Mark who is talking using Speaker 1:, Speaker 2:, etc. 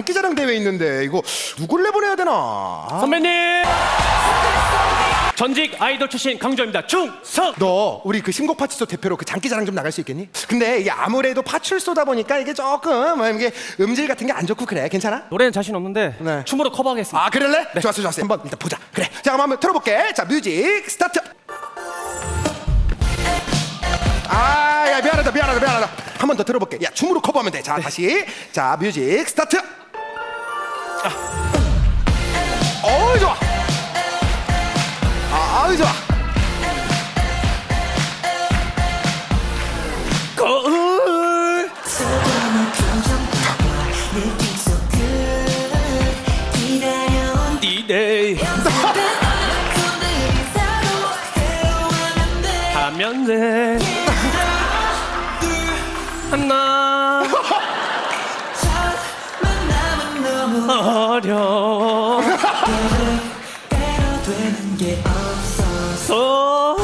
Speaker 1: 장기자랑 대회 있는데 이거 누굴 내보내야 되나? 아,
Speaker 2: 선배님! 전직 아이돌 출신 강조입니다. 충성!
Speaker 1: 너 우리 그 신곡 파출소 대표로 그 장기자랑 좀 나갈 수 있겠니? 근데 이게 아무래도 파출소다 보니까 이게 조금 뭐 이게 음질 같은 게 안 좋고 그래 괜찮아?
Speaker 2: 노래는 자신 없는데
Speaker 1: 네.
Speaker 2: 춤으로 커버하겠습니다.
Speaker 1: 아 그럴래? 좋았어 좋았어 한번 일단 보자 그래 자 그럼 한번 틀어볼게 자 뮤직 스타트 아야 미안하다 미안하다 미안하다 한 번더 들어볼게 야 춤으로 커버하면 돼 자 다시 자 뮤직 스타트 어우 좋아 아, 아유 좋아
Speaker 2: 거울!
Speaker 3: 하면 돼.
Speaker 2: 하나 어려워.
Speaker 3: 때로 되는 게 없어서